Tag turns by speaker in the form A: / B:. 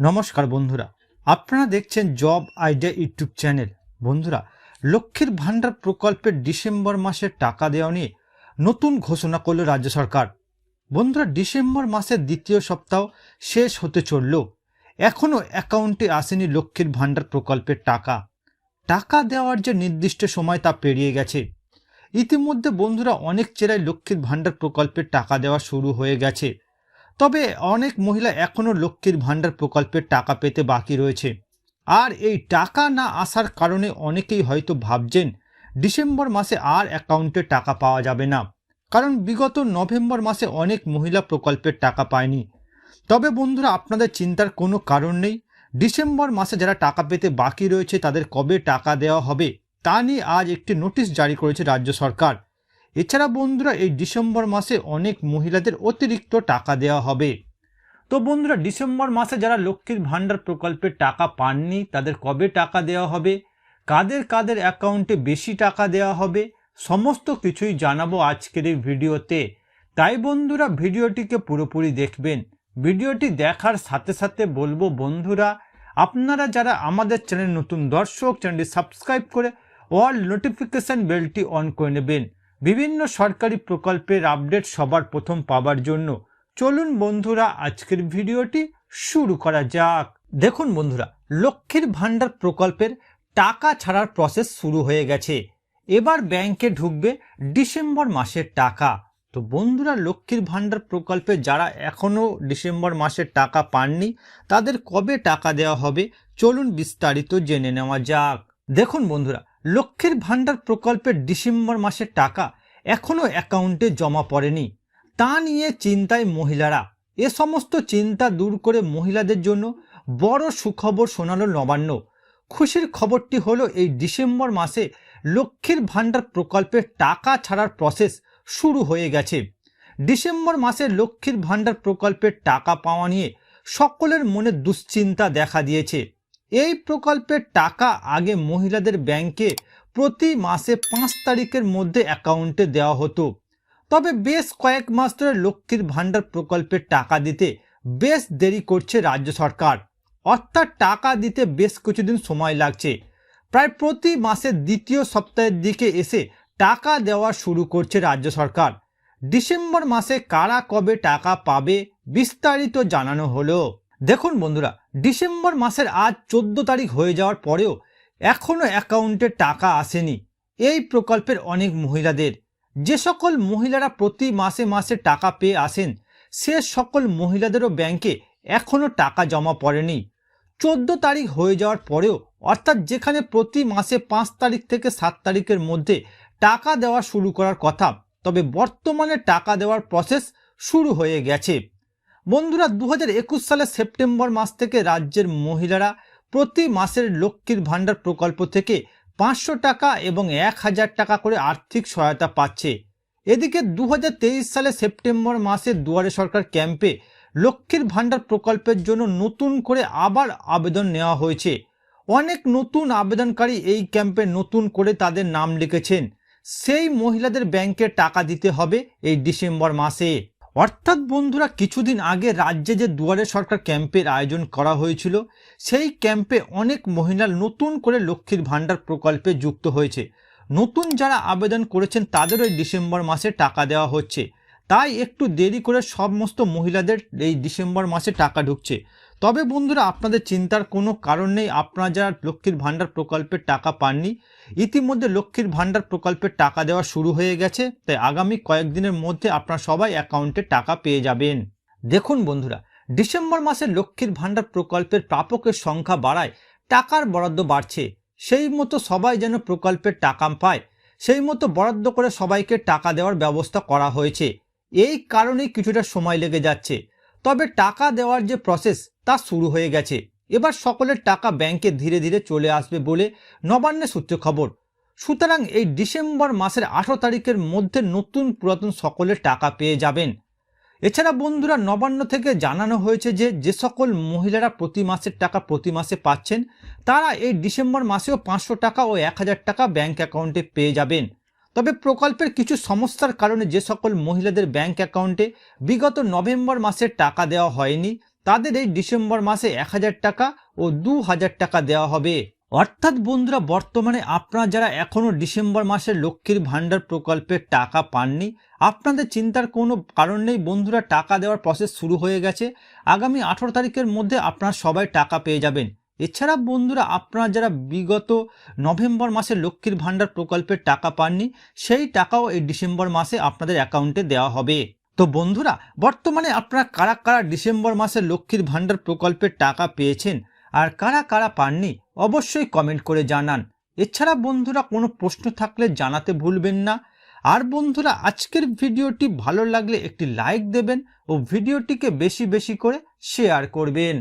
A: নমস্কার বন্ধুরা, আপনারা দেখছেন জব আইডিয়া ইউটিউব চ্যানেল। বন্ধুরা, লক্ষ্মীর ভাণ্ডার প্রকল্পের ডিসেম্বর মাসে টাকা দেওয়া নিয়ে নতুন ঘোষণা করল রাজ্য সরকার। বন্ধুরা, ডিসেম্বর মাসের দ্বিতীয় সপ্তাহ শেষ হতে চলল। এখনও অ্যাকাউন্টে আসেনি লক্ষ্মীর ভাণ্ডার প্রকল্পের টাকা। টাকা দেওয়ার যে নির্দিষ্ট সময় তা পেরিয়ে গেছে। ইতিমধ্যে বন্ধুরা, অনেক চেরাই লক্ষ্মীর ভাণ্ডার প্রকল্পের টাকা দেওয়া শুরু হয়ে গেছে। তবে অনেক মহিলা এখনও লক্ষ্মীর ভাণ্ডার প্রকল্পের টাকা পেতে বাকি রয়েছে। আর এই টাকা না আসার কারণে অনেকেই হয়তো ভাবছেন, ডিসেম্বর মাসে আর অ্যাকাউন্টে টাকা পাওয়া যাবে না। কারণ বিগত নভেম্বর মাসে অনেক মহিলা প্রকল্পের টাকা পায়নি। তবে বন্ধুরা, আপনাদের চিন্তার কোনো কারণ নেই। ডিসেম্বর মাসে যারা টাকা পেতে বাকি রয়েছে, তাদের কবে টাকা দেওয়া হবে, তা নিয়ে আজ একটি নোটিশ জারি করেছে রাজ্য সরকার। এছাড়া বন্ধুরা এই ডিসেম্বর মাসে অনেক মহিলাদের অতিরিক্ত টাকা দেওয়া হবে। তো বন্ধুরা, ডিসেম্বর মাসে যারা লক্ষ্মীর ভাণ্ডার প্রকল্পের টাকা পাননি, তাদের কবে টাকা দেওয়া হবে? কাদের কাদের অ্যাকাউন্টে বেশি টাকা দেওয়া হবে? সমস্ত কিছুই জানাব আজকের এই ভিডিওতে। তাই বন্ধুরা, ভিডিওটিকে পুরোপুরি দেখবেন। ভিডিওটি দেখার সাথে সাথে বলব বন্ধুরা, আপনারা যারা আমাদের চ্যানেল নতুন দর্শক, চ্যানেলটি সাবস্ক্রাইব করে অল নোটিফিকেশান বেলটি অন করে নেবেন। বিভিন্ন সরকারি প্রকল্পের আপডেট সবার প্রথম পাবার জন্য চলুন বন্ধুরা, আজকের ভিডিওটি শুরু করা যাক। দেখুন বন্ধুরা, লক্ষ্মীর ভাণ্ডার প্রকল্পের টাকা ছাড়ার প্রসেস শুরু হয়ে গেছে। এবার ব্যাংকে ঢুকবে ডিসেম্বর মাসের টাকা। তো বন্ধুরা, লক্ষ্মীর ভাণ্ডার প্রকল্পে যারা এখনও ডিসেম্বর মাসের টাকা পাননি, তাদের কবে টাকা দেওয়া হবে, চলুন বিস্তারিত জেনে নেওয়া যাক। দেখুন বন্ধুরা লক্ষ্মীর ভাণ্ডার প্রকল্পের ডিসেম্বর মাসের টাকা এখনও অ্যাকাউন্টে জমা পড়েনি। তা নিয়ে চিন্তায় মহিলারা। এ সমস্ত চিন্তা দূর করে মহিলাদের জন্য বড় সুখবর শোনালো নবান্ন। খুশির খবরটি হলো, এই ডিসেম্বর মাসে লক্ষ্মীর ভাণ্ডার প্রকল্পের টাকা ছাড়ার প্রসেস শুরু হয়ে গেছে। ডিসেম্বর মাসে লক্ষ্মীর ভাণ্ডার প্রকল্পের টাকা পাওয়া নিয়ে সকলের মনে দুশ্চিন্তা দেখা দিয়েছে। এই প্রকল্পের টাকা আগে মহিলাদের ব্যাংকে প্রতি মাসে পাঁচ তারিখের মধ্যে অ্যাকাউন্টে দেওয়া হতো। তবে বেশ কয়েক মাস ধরে লক্ষ্মীর ভাণ্ডার প্রকল্পের টাকা দিতে বেশ দেরি করছে রাজ্য সরকার। অর্থাৎ টাকা দিতে বেশ কিছুদিন সময় লাগছে। প্রায় প্রতি মাসের দ্বিতীয় সপ্তাহের দিকে এসে টাকা দেওয়া শুরু করছে রাজ্য সরকার। ডিসেম্বর মাসে কারা কবে টাকা পাবে বিস্তারিত জানানো হলো। দেখুন বন্ধুরা, ডিসেম্বর মাসের আজ চোদ্দ তারিখ হয়ে যাওয়ার পরেও এখনও অ্যাকাউন্টে টাকা আসেনি। এই প্রকল্পের অনেক মহিলাদের। যে সকল মহিলারা প্রতি মাসে মাসে টাকা পেয়ে আসেন, সে সকল মহিলাদেরও ব্যাংকে এখনও টাকা জমা পড়েনি। চোদ্দ তারিখ হয়ে যাওয়ার পরেও, অর্থাৎ যেখানে প্রতি মাসে পাঁচ তারিখ থেকে সাত তারিখের মধ্যে টাকা দেওয়া শুরু করার কথা, তবে বর্তমানে টাকা দেওয়ার প্রসেস শুরু হয়ে গেছে। বন্ধুরা দু সালের সেপ্টেম্বর মাস থেকে রাজ্যের মহিলারা প্রতি মাসের লক্ষ্মীর ভাণ্ডার প্রকল্প থেকে পাঁচশো টাকা এবং এক হাজার টাকা করে আর্থিক সহায়তা পাচ্ছে। এদিকে দু হাজার তেইশ সালে সেপ্টেম্বর মাসে দুয়ারে সরকার ক্যাম্পে লক্ষ্মীর ভাণ্ডার প্রকল্পের জন্য নতুন করে আবার আবেদন নেওয়া হয়েছে। অনেক নতুন আবেদনকারী এই ক্যাম্পে নতুন করে তাদের নাম লিখেছেন। সেই মহিলাদের ব্যাংকে টাকা দিতে হবে এই ডিসেম্বর মাসে। অর্থাৎ বন্ধুরা, কিছুদিন আগে রাজ্যে যে দুয়ারে সরকার ক্যাম্পের আয়োজন করা হয়েছিল, সেই ক্যাম্পে অনেক মহিলা নতুন করে লক্ষ্মীর ভাণ্ডার প্রকল্পে যুক্ত হয়েছে। নতুন যারা আবেদন করেছেন, তাদেরও এই ডিসেম্বর মাসে টাকা দেওয়া হচ্ছে। তাই একটু দেরি করে সমস্ত মহিলাদের এই ডিসেম্বর মাসে টাকা ঢুকছে। তবে বন্ধুরা, আপনাদের চিন্তার কোনো কারণ নেই। আপনারা যারা লক্ষ্মীর ভাণ্ডার প্রকল্পের টাকা পাননি ইতিমধ্যে লক্ষ্মীর ভাণ্ডার প্রকল্পের টাকা দেওয়া শুরু হয়ে গেছে, তাই আগামী কয়েকদিনের মধ্যে আপনারা সবাই অ্যাকাউন্টে টাকা পেয়ে যাবেন। দেখুন বন্ধুরা, ডিসেম্বর মাসে লক্ষ্মীর ভাণ্ডার প্রকল্পের প্রাপকের সংখ্যা বাড়ায়, টাকার বরাদ্দ বাড়ছে। সেই মতো সবাই যেন প্রকল্পের টাকা পায়, সেই মতো বরাদ্দ করে সবাইকে টাকা দেওয়ার ব্যবস্থা করা হয়েছে। এই কারণেই কিছুটা সময় লেগে যাচ্ছে। তবে টাকা দেওয়ার যে প্রসেস তা শুরু হয়ে গেছে। এবার সকলের টাকা ব্যাংকে ধীরে ধীরে চলে আসবে বলে নবান্নের সূত্রে খবর। সুতরাং এই ডিসেম্বর মাসের আঠারো তারিখের মধ্যে নতুন পুরাতন সকলের টাকা পেয়ে যাবেন। এছাড়া বন্ধুরা, নবান্ন থেকে জানানো হয়েছে যে যে সকল মহিলারা প্রতি মাসের টাকা প্রতি মাসে পাচ্ছেন, তারা এই ডিসেম্বর মাসেও পাঁচশো টাকা ও এক হাজার টাকা ব্যাংক অ্যাকাউন্টে পেয়ে যাবেন। তবে প্রকল্পের কিছু সমস্যার কারণে যে সকল মহিলাদের ব্যাংক অ্যাকাউন্টে বিগত নভেম্বর মাসের টাকা দেওয়া হয়নি তাদের এই ডিসেম্বর মাসে এক হাজার টাকা ও দু হাজার টাকা দেওয়া হবে। অর্থাৎ বন্ধুরা, বর্তমানে আপনারা যারা এখনও ডিসেম্বর মাসের লক্ষ্মীর ভাণ্ডার প্রকল্পের টাকা পাননি, আপনাদের চিন্তার কোনো কারণ নেই বন্ধুরা, টাকা দেওয়ার প্রসেস শুরু হয়ে গেছে। আগামী আঠেরো তারিখের মধ্যে আপনারা সবাই টাকা পেয়ে যাবেন। এছাড়া বন্ধুরা, আপনারা যারা বিগত নভেম্বর মাসে লক্ষ্মীর ভাণ্ডার প্রকল্পের টাকা পাননি, সেই টাকাও এই ডিসেম্বর মাসে আপনাদের অ্যাকাউন্টে দেওয়া হবে। তো বন্ধুরা, বর্তমানে আপনারা কারা কারা ডিসেম্বর মাসে লক্ষ্মীর ভাণ্ডার প্রকল্পের টাকা পেয়েছেন আর কারা কারা পাননি, অবশ্যই কমেন্ট করে জানান। এছাড়া বন্ধুরা, কোনো প্রশ্ন থাকলে জানাতে ভুলবেন না। আর বন্ধুরা, আজকের ভিডিওটি ভালো লাগলে একটি লাইক দেবেন ও ভিডিওটিকে বেশি বেশি করে শেয়ার করবেন।